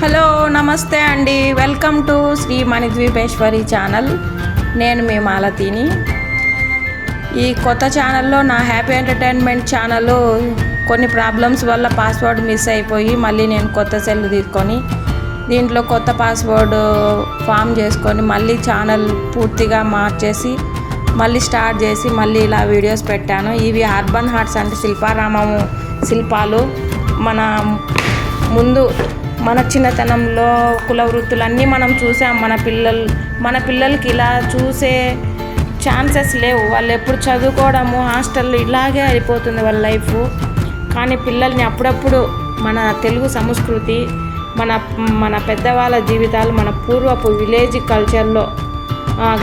Hello నమస్తే అండి. Welcome to Shri Manidweepeshwari channel. నేను మీ మాలతీని. ఈ కొత్త ఛానల్లో నా హ్యాపీ ఎంటర్టైన్మెంట్ ఛానల్ కొన్ని ప్రాబ్లమ్స్ వల్ల పాస్వర్డ్ మిస్ అయిపోయి మళ్ళీ నేను కొత్త సెల్ తీసుకొని దీంట్లో కొత్త పాస్వర్డ్ ఫామ్ చేసుకొని మళ్ళీ ఛానల్ పూర్తిగా మార్చేసి మళ్ళీ స్టార్ట్ చేసి మళ్ళీ ఇలా వీడియోస్ పెట్టాను. ఇవి అర్బన్ హార్ట్స్ అంటే శిల్పారామము శిల్పాలు. మన ముందు మన చిన్నతనంలో కుల వృత్తులన్నీ మనం చూసాం. మన పిల్లలు మన పిల్లలకి ఇలా చూసే ఛాన్సెస్ లేవు. వాళ్ళు ఎప్పుడు చదువుకోవడము హాస్టల్లో ఇలాగే అయిపోతుంది వాళ్ళ లైఫ్. కానీ పిల్లల్ని అప్పుడప్పుడు మన తెలుగు సంస్కృతి మన మన పెద్దవాళ్ళ జీవితాలు మన పూర్వపు విలేజ్ కల్చర్లో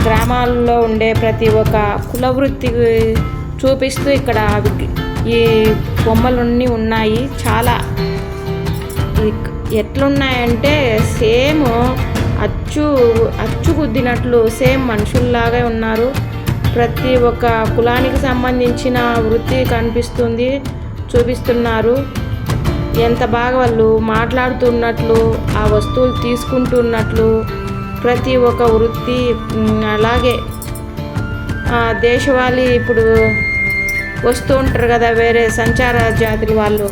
గ్రామాల్లో ఉండే ప్రతి ఒక్క కుల వృత్తి చూపిస్తూ ఇక్కడ ఈ బొమ్మలన్నీ ఉన్నాయి. చాలా ఎట్లున్నాయంటే సేమ్ అచ్చు అచ్చు గుద్దినట్లు సేమ్ మనుషుల్లాగే ఉన్నారు. ప్రతి ఒక్క కులానికి సంబంధించిన వృత్తి కనిపిస్తుంది చూపిస్తున్నారు. ఎంత బాగా వాళ్ళు మాట్లాడుతున్నట్లు ఆ వస్తువులు తీసుకుంటున్నట్లు ప్రతి ఒక్క వృత్తి అలాగే దేశవాళీ ఇప్పుడు వస్తూ ఉంటారు కదా వేరే సంచార జాతుల వాళ్ళు.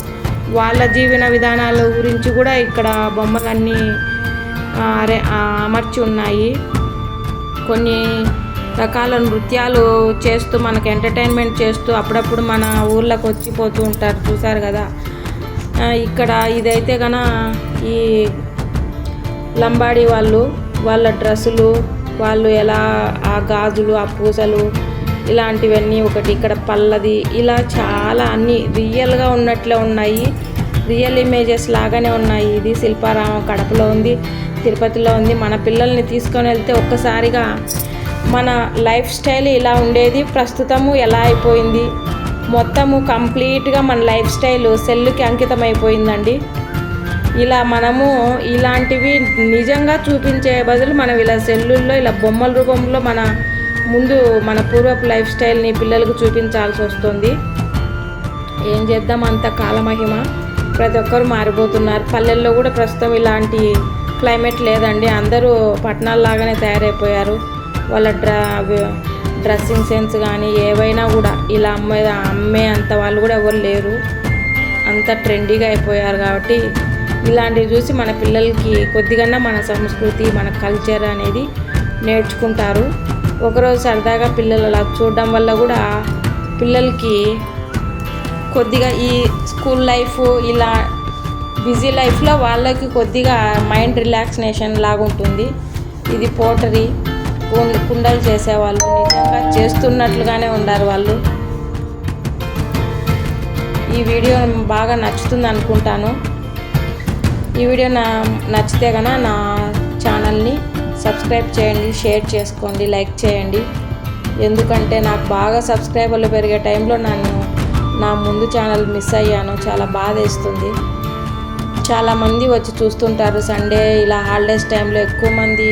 వాళ్ళ జీవన విధానాల గురించి కూడా ఇక్కడ బొమ్మలన్నీ అరే అమర్చి ఉన్నాయి. కొన్ని రకాల నృత్యాలు చేస్తూ మనకు ఎంటర్టైన్మెంట్ చేస్తూ అప్పుడప్పుడు మన ఊళ్ళకు వచ్చిపోతూ ఉంటారు. చూసారు కదా? ఇక్కడ ఇదైతే కన ఈ లంబాడి వాళ్ళు వాళ్ళ డ్రెస్సులు వాళ్ళు ఎలా ఆ గాజులు ఆ పూసలు ఇలాంటివన్నీ ఒకటి ఇక్కడ పల్లది ఇలా చాలా అన్ని రియల్గా ఉన్నట్లే ఉన్నాయి. రియల్ ఇమేజెస్ లాగానే ఉన్నాయి. ఇది శిల్పారామం కడపలో ఉంది తిరుపతిలో ఉంది. మన పిల్లల్ని తీసుకొని వెళ్తే ఒక్కసారిగా మన లైఫ్ స్టైల్ ఇలా ఉండేది. ప్రస్తుతము ఎలా అయిపోయింది? మొత్తము కంప్లీట్గా మన లైఫ్ స్టైల్ సెల్లుకి అంకితం అయిపోయిందండి ఇలా మనము ఇలాంటివి నిజంగా చూపించే బదులు మనం ఇలా సెల్లుల్లో ఇలా బొమ్మల రూపంలో మన ముందు మన పూర్వపు లైఫ్ స్టైల్ని పిల్లలకు చూపించాల్సి వస్తుంది. ఏం చేద్దాం? అంత కాలమహిమ. ప్రతి ఒక్కరు మారిపోతున్నారు. పల్లెల్లో కూడా ప్రస్తుతం ఇలాంటి క్లైమేట్ లేదండి. అందరూ పట్టణాల్లాగానే తయారైపోయారు. వాళ్ళ డ్రా డ్రెస్సింగ్ సెన్స్ కానీ ఏవైనా కూడా ఇలా అమ్మే అమ్మే అంత వాళ్ళు కూడా ఎవరు లేరు. అంత ట్రెండీగా అయిపోయారు కాబట్టి ఇలాంటివి చూసి మన పిల్లలకి కొద్దిగా మన సంస్కృతి మన కల్చర్ అనేది నేర్చుకుంటారు. ఒకరోజు సరదాగా పిల్లలు అలా చూడడం వల్ల కూడా పిల్లలకి కొద్దిగా ఈ స్కూల్ లైఫ్ ఇలా బిజీ లైఫ్లో వాళ్ళకి కొద్దిగా మైండ్ రిలాక్సినేషన్ లాగా ఉంటుంది. ఇది పోటరీ కుండలు చేసేవాళ్ళు నిజంగా చేస్తున్నట్లుగానే ఉండారు వాళ్ళు. ఈ వీడియో బాగా నచ్చుతుంది అనుకుంటాను. ఈ వీడియో నా నచ్చితే కనుక నా ఛానల్ని సబ్స్క్రైబ్ చేయండి షేర్ చేసుకోండి లైక్ చేయండి. ఎందుకంటే నాకు బాగా సబ్స్క్రైబర్లు పెరిగే టైంలో నన్ను నా ముందు ఛానల్ మిస్ అయ్యాను. చాలా బాధ వేస్తుంది. చాలామంది వచ్చి చూస్తుంటారు సండే ఇలా హాలిడేస్ టైంలో ఎక్కువ మంది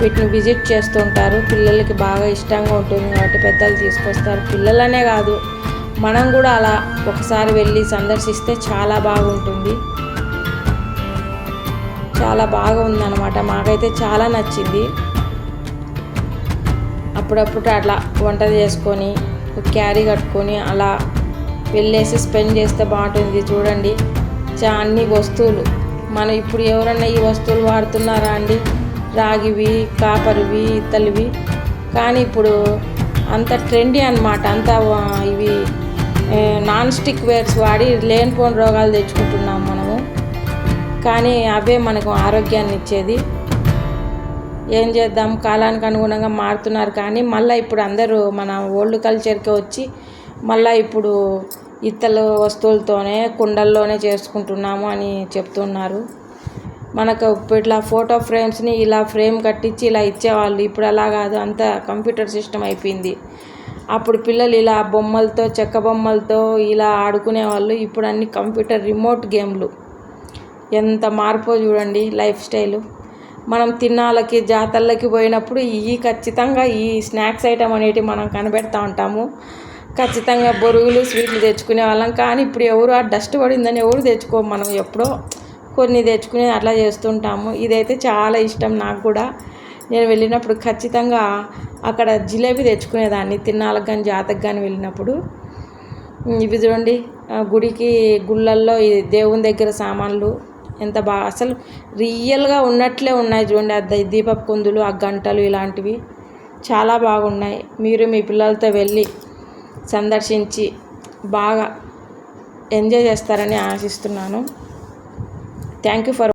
వీటిని విజిట్ చేస్తుంటారు. పిల్లలకి బాగా ఇష్టంగా ఉంటుంది కాబట్టి పెద్దలు తీసుకొస్తారు. పిల్లలనే కాదు మనం కూడా అలా ఒకసారి వెళ్ళి సందర్శిస్తే చాలా బాగుంటుంది. చాలా బాగా ఉందన్నమాట. మాకైతే చాలా నచ్చింది. అప్పుడప్పుడు అట్లా వంట చేసుకొని క్యారీ కట్టుకొని అలా వెళ్ళేసి స్పెండ్ చేస్తే బాగుంటుంది. చూడండి చా అన్ని వస్తువులు. మనం ఇప్పుడు ఎవరన్నా ఈ వస్తువులు వాడుతున్నారా అండి? రాగివి కాపరివి ఇత్తలివి. కానీ ఇప్పుడు అంత ట్రెండీ అనమాట అంత ఇవి నాన్ స్టిక్ వేర్స్ వాడి లేనిపోని రోగాలు తెచ్చుకుంటున్నాం మనం. కానీ అవే మనకు ఆరోగ్యాన్ని ఇచ్చేది. ఏం చేద్దాం? కాలానికి అనుగుణంగా మారుతున్నారు కానీ మళ్ళీ ఇప్పుడు అందరూ మన ఓల్డ్ కల్చర్కి వచ్చి మళ్ళీ ఇప్పుడు ఇత్తల వస్తువులతోనే కుండల్లోనే చేసుకుంటున్నాము అని చెప్తున్నారు. మనకు ఇప్పుడు ఇట్లా ఫోటో ఫ్రేమ్స్ని ఇలా ఫ్రేమ్ కట్టించి ఇలా ఇచ్చేవాళ్ళు ఇప్పుడు అలా కాదు అంత కంప్యూటర్ సిస్టమ్ అయిపోయింది. అప్పుడు పిల్లలు ఇలా బొమ్మలతో చెక్క బొమ్మలతో ఇలా ఆడుకునేవాళ్ళు ఇప్పుడు అన్ని కంప్యూటర్ రిమోట్ గేమ్లు. ఎంత మార్పో చూడండి లైఫ్ స్టైలు. మనం తిన్నాళ్ళకి జాతరలకి పోయినప్పుడు ఈ ఖచ్చితంగా ఈ స్నాక్స్ ఐటమ్ అనేటివి మనం కనిపెడతా ఉంటాము. ఖచ్చితంగా బొరుగులు స్వీట్లు తెచ్చుకునే వాళ్ళం. కానీ ఇప్పుడు ఎవరు ఆ డస్ట్ పడిందని ఎవరు తెచ్చుకో మనం ఎప్పుడో కొన్ని తెచ్చుకుని అట్లా చేస్తుంటాము. ఇదైతే చాలా ఇష్టం నాకు కూడా. నేను వెళ్ళినప్పుడు ఖచ్చితంగా అక్కడ జిలేబీ తెచ్చుకునేదాన్ని తిన్నాళ్ళకి కానీ జాతకు కానీ వెళ్ళినప్పుడు. ఇవి చూడండి గుడికి గుళ్ళల్లో దేవుని దగ్గర సామాన్లు ఎంత బాగా అసలు రియల్గా ఉన్నట్లే ఉన్నాయి చూడండి ఆ దీపపు కుందులు ఆ గంటలు ఇలాంటివి. చాలా బాగున్నాయి. మీరు మీ పిల్లలతో వెళ్ళి సందర్శించి బాగా ఎంజాయ్ చేస్తారని ఆశిస్తున్నాను. Thank you for